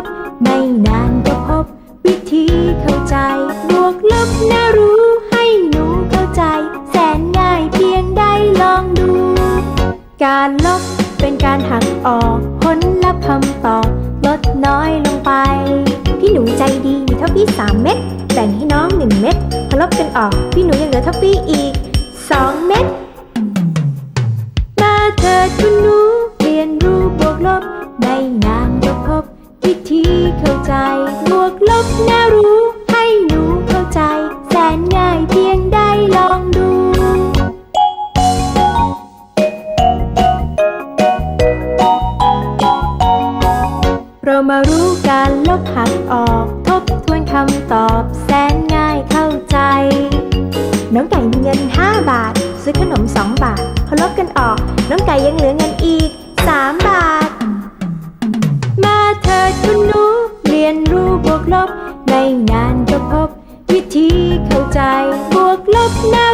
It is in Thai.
บ ไม่นานก็พบ วิธีเข้าใจ บวกลบนะรู้ให้หนูเข้าใจ แสนง่ายเพียงได้ลองดู การลบเป็นการหักออกผลลัพธ์คำตอบลดน้อยลงไป พี่หนูใจดีมีทัพพี่สามเม็ดแบ่งให้น้องหนึ่งเม็ดพอลบกันออก พี่หนูยังเหลือทัพพี่อีกสองเม็ดมาเถิดคุณหนูเรียนรู้บวกลบในน วิธีเข้าใจ บวกลบน่ารู้ ให้หนูเข้าใจ แสนง่ายเพียงได้ลองดู เรามารู้การลบหักออก ทบทวนคำตอบแสนง่ายเข้าใจ น้องไก่มีเงิน 5 บาท ซื้อขนม 2 บาท พอลบกันออก น้องไก่ยังเหลือเงินอีก ดคุณหนูเรียนรู้บวกลบ ในงานก็พบ วิธีเข้าใจบวกลบน่า